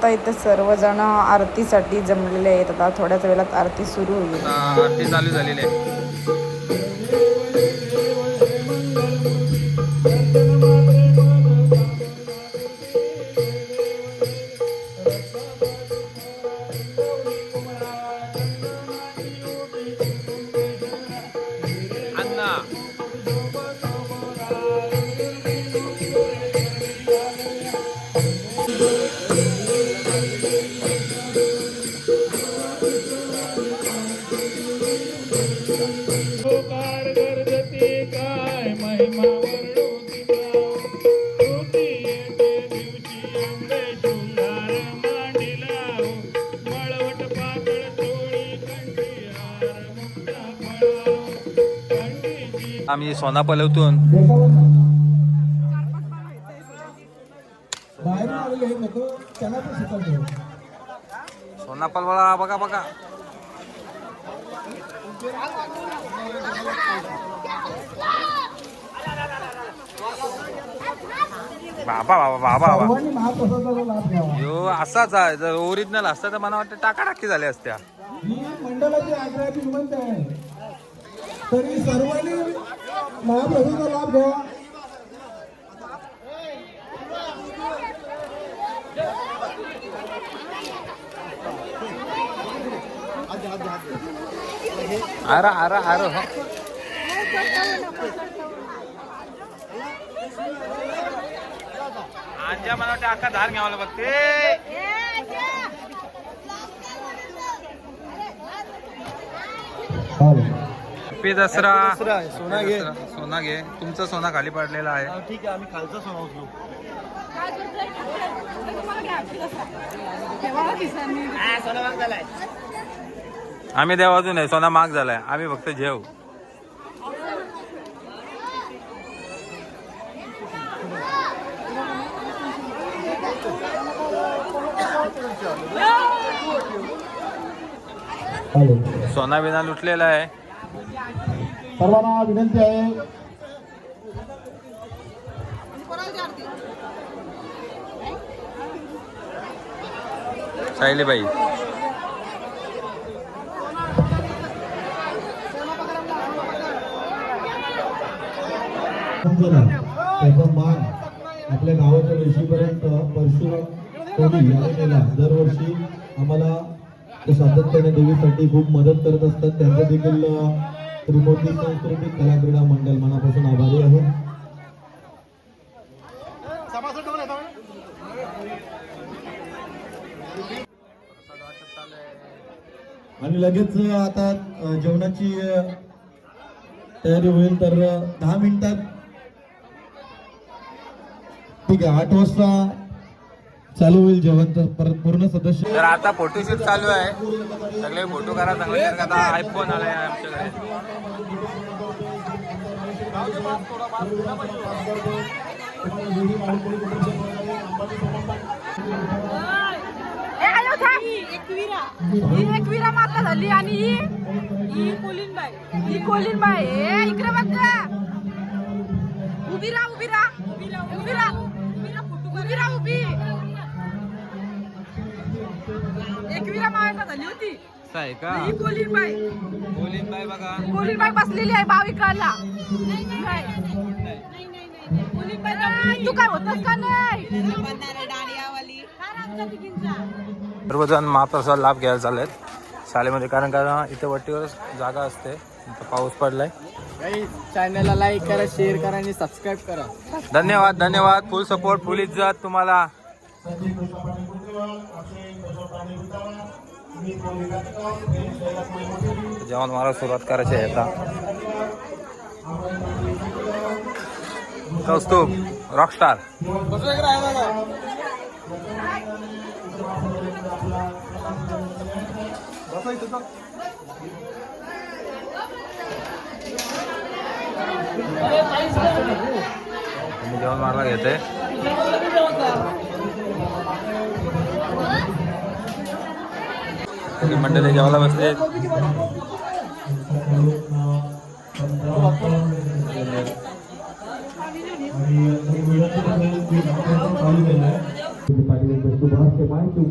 आता इथे सर्वजण आरतीसाठी जमलेले आहेत. आता थोड्याच वेळात आरती सुरू होईल. आरती चालू झालेली आहे. त्यांना पण शिकवतो. सोनापलवाला बघा बघा. बाबा बाबा बाबा यो असाच आहे. जर ओरिजिनल असता तर मला वाटतं टाकाटाकी झाल्या असत्या. मंडळाची तरी सर्वांनी महाप्रसादाचा लाभ घ्यावा आरा आरा आरो हो. आज्या मला वाटतं अख्खा धार घ्यावाला बघते. पे दसरा सोना घे. सोना घे. तुमचा सोना खाली पडलेला आहे. ठीक आहे. आम्ही खालचा सोना उचलू. आम्ही देवाजून आहे. सोना माग झालाय. आम्ही फक्त जेव. सोना बिना लुटलेला आहे. सर्वांना विनंती आहे. सायली बाई मान आपल्या गावाच्या वेशीपर्यंत परशुराम कोणी याने नेला दरवर्षी आम्हाला ते सातत्याने देवीसाठी खूप मदत करत असतात. त्यांचं देखील त्रिमूर्ती सांस्कृतिक कलाक्रीडा मंडळ मनापासून आभारी आहे. आणि लगेच आता जेवणाची तयारी होईल तर दहा मिनिटात. ठीक आहे आठ वाजता चालू होईल जेवण तर परत पूर्ण सदस्य. तर आता फोटोशूट चालू आहे. सगळे फोटो करा चांगले तर आता आयफोन आलाय आमच्याकडे. एकविरा ही माता झाली आणि ही ही कोलिनबाई. ही कोलिनबाई. ए इकडे बघ. उभी राहा उभी राहा. उभी राहा उभी राहा. उभी राहा उभी. झाली होती. असं आहे का? ही कोलिनबाई. बोलीन बाय बघा. कोलिनबाई बसलेली आहे भाविकाला नाही तू काय होतस का नाही? सर्वजण महाप्रसाद लाभ घ्यायला चाललेत. शाळेमध्ये कारण का इथे वट्टीवर जागा असते. इथं पाऊस पडलाय. चॅनलला लाईक करा शेअर करा आणि सबस्क्राईब करा. धन्यवाद धन्यवाद. फुल सपोर्ट फुल इज्जत तुम्हाला. जेवण मला सुरुवात करायची आहे आता. कौस्तुभ रॉकस्टार स्टार जेवण मला घेते सगळी मंडळी जेवायला बसले. सुभाष शुभारचे माहिती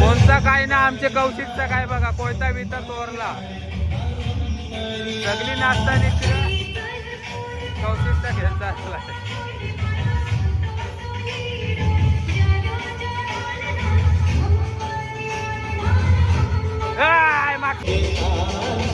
कोणता काय ना आमचे कौशिकचा काय बघा कोयता बिता तोरला. सगळी नाश्ता निघते कौशिकचा खेळ असला Ai, Mac...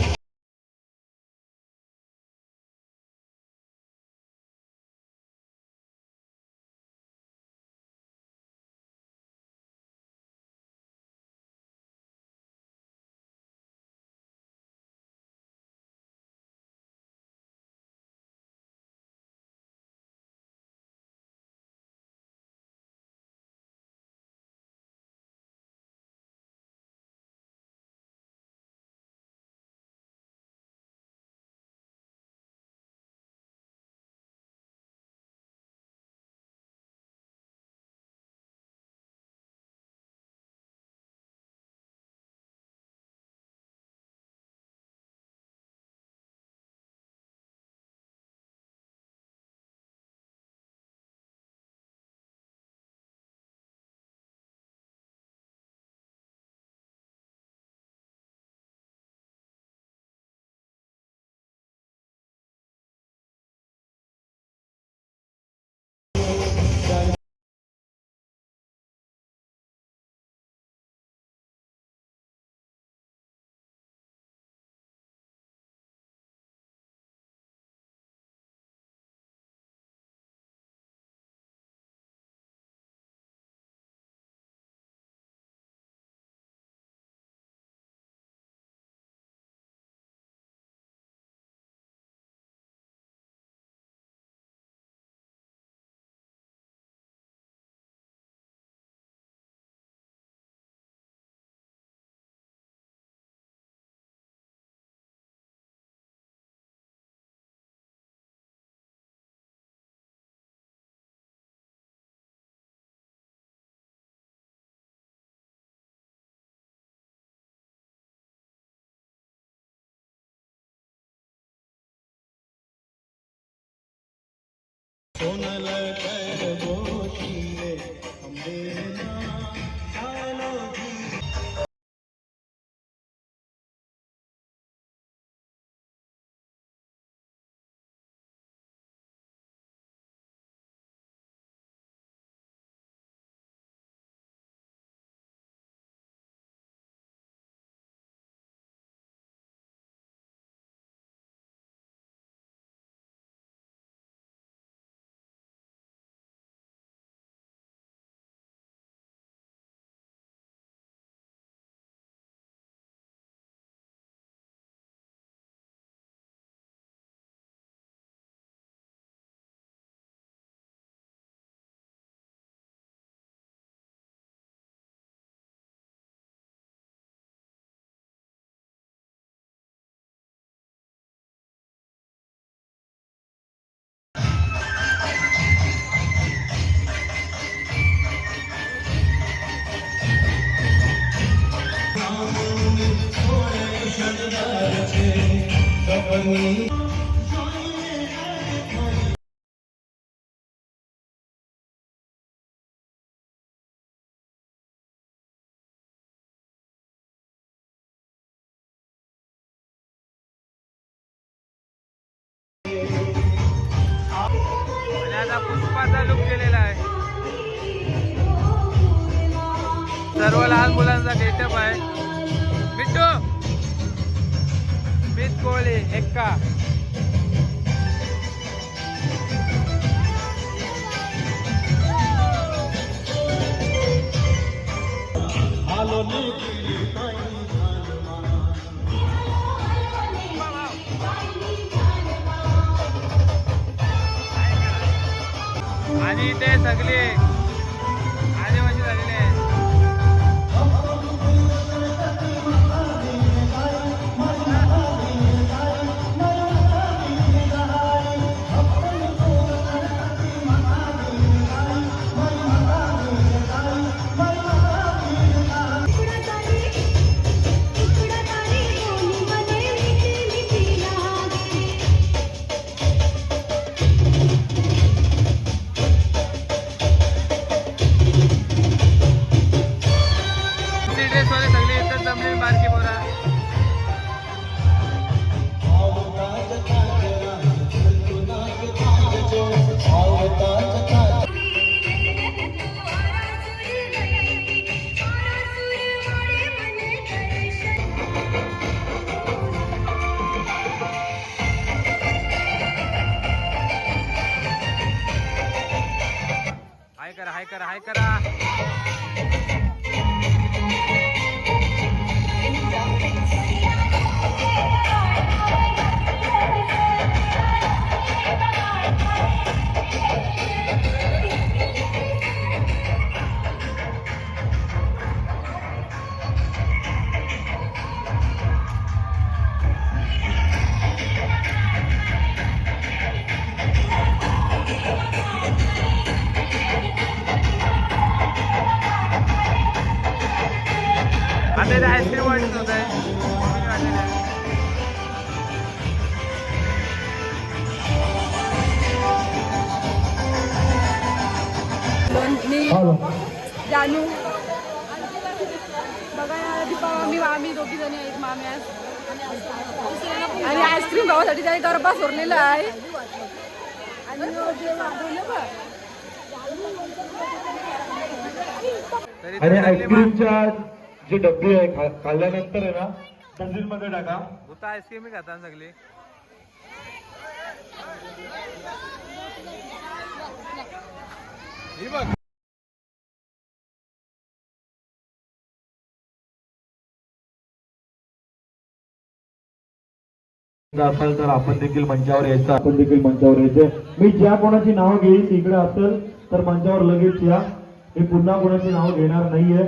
सोनल कर बोटिए हम पुष्पाचा लुक केलेला आहे. सर्व लहान मुलांचा गेटअप आहे. स्मित कोहली एक्का आणि ते सगळे सोडलेला आहे. आणि आईस्क्रीमच्या जे डब्बे आहे खा- खाल्ल्यानंतर आहे ना डस्टबिनमध्ये टाका. भूता आईस्क्रीम खाता सगळी. ही बघ. असाल तर आपण देखील मंचावर यायचं. आपण देखील मंचावर यायचं मी ज्या कोणाची नावं घेईल तिकडे असेल तर मंचावर लगेच या. मी पुन्हा कोणाची नावं घेणार नाहीये.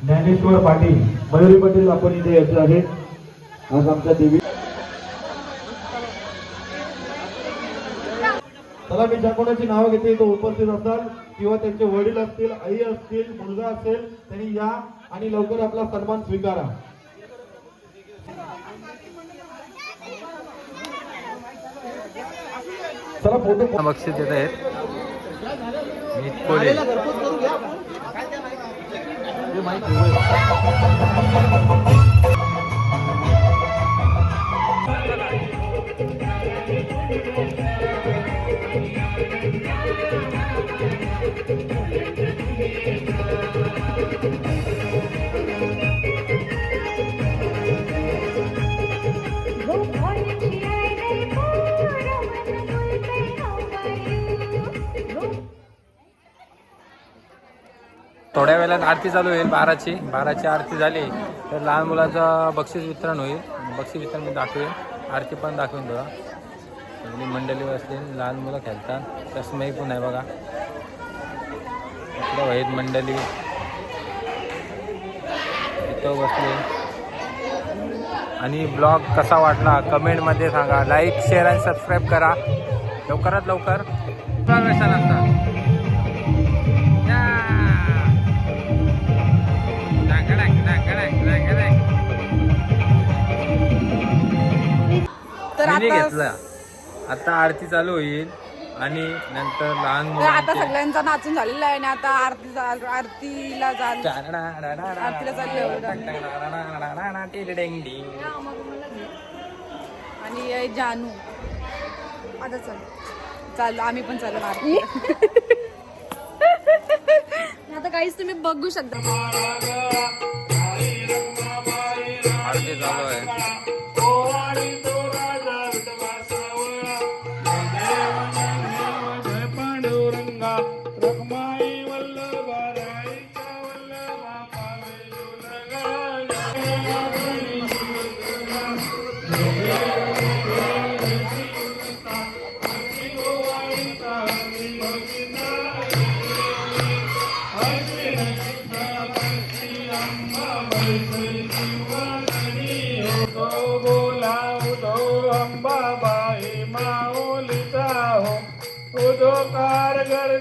ज्ञानेश्वर पाटील मयुरी पाटील आपण इथे यायचं आहे. आज आमच्या देवी चला मी ज्या कोणाची नावं घेते तो उपस्थित असाल किंवा त्यांचे वडील असतील आई असतील मुलगा असेल त्यांनी या आणि लवकर आपला सन्मान स्वीकारा. चला फोटो बक्षीस देत आहेत. मीत कोले थोड्या वेळात आरती चालू होईल बाराची. बाराची आरती झाली तर लहान मुलाचं बक्षीस वितरण होईल. बक्षीस वितरण मी दाखवेन. आरती पण दाखवेन तुला. सगळी मंडळी बसली लहान मुलं खेळतात चष्माही पण आहे बघा. इकडं वहीत मंडळी. इथं बसले. आणि ब्लॉग कसा वाटला कमेंटमध्ये सांगा. लाईक शेअर आणि सबस्क्राईब करा. लवकरात लवकर. आता- घेतला. आता आरती चालू होईल आणि नंतर लहान तर आता मुलांचे सगळ्यांचा नाचून झालेला आहे आणि आता आरती चाल- आरतीला चाल आरतीला चालले आणि हे जानू. आता चल. चाललो आम्ही पण चाललो आरती आता काहीच तुम्ही बघू शकता. અંબાબાઈ માઓ લીધા હો ઉદો કારગર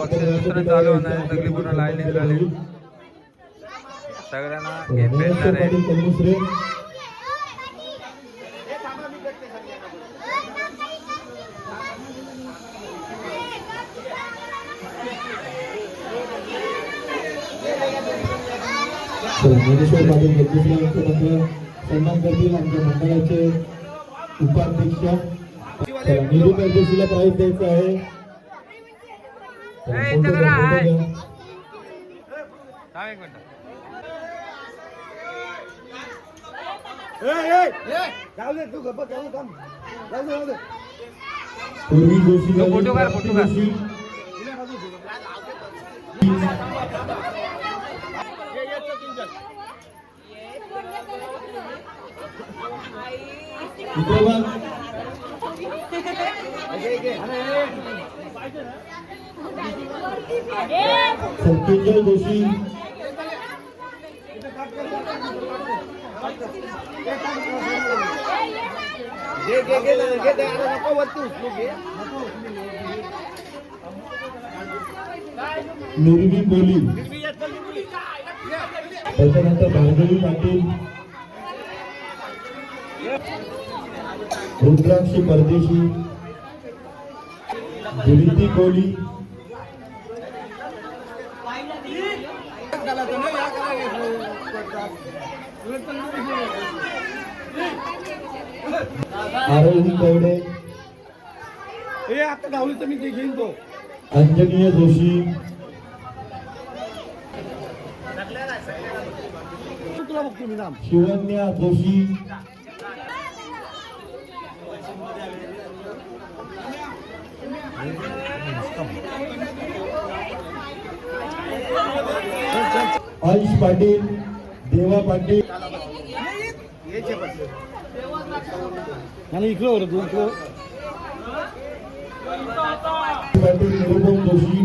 बक्षीस वितरण चालू होणार आहे. सगळी पूर्ण लाईन झाली सगळ्यांना भेटणार आहे. ज्ञानेश्वर पाटील कलमुसरे यांचं मात्र सन्मान करतील आमच्या मंडळाचे उपाध्यक्ष. निधी परदेशीला प्राईज द्यायचं आहे. फोटो काढ, फोटो काढ. जोशी. इकडे बघ. सत्येंद्र जोशी नुरवी कोली त्याच्यानंतर भार्गवी पाटील रुद्राक्षी परदेशी जयंती कोली आरोही कवडे आता गावली तर मी ते घेईन तो. अंजनीय जोशी. तुला बघतो मी नाम. शिवन्या जोशी. अंश पाटील. देवा पाटील. आणि इकडं होतं दोन किलो पाटील निरुपम जोशी.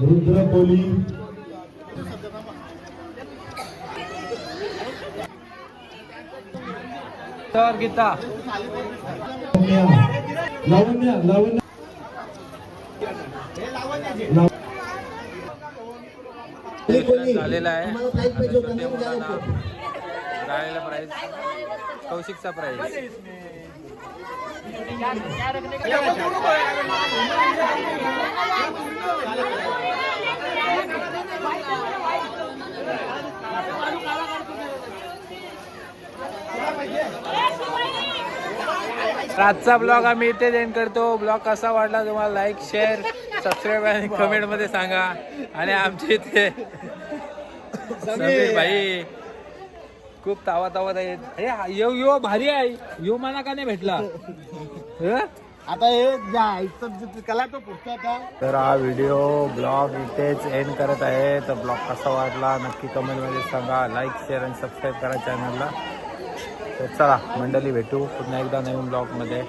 रुद्र कोली गीता. लावण्या लावण्या. लाव- झालेला आहे गाळलेला प्राईज कौशिकचा प्राईज आजचा ब्लॉग आम्ही इथे एंड करतो. ब्लॉग कसा वाटला तुम्हाला लाईक शेअर सबस्क्राईब आणि कमेंटमध्ये सांगा. आणि आमच्या इथे समीर भाई खूप तावा तावत आहेत. हा- यो यो भारी आहे. यो मला का नाही भेटला? हं? आता हे जायचं कला तो पुढचा आता. तर हा व्हिडिओ ब्लॉग इथेच एंड करत आहे. तर ब्लॉग कसा वाटला नक्की कमेंटमध्ये सांगा. लाईक शेअर आणि सबस्क्राईब करा चॅनलला तर चला मंडळी भेटू पुन्हा एकदा नवीन ब्लॉगमध्ये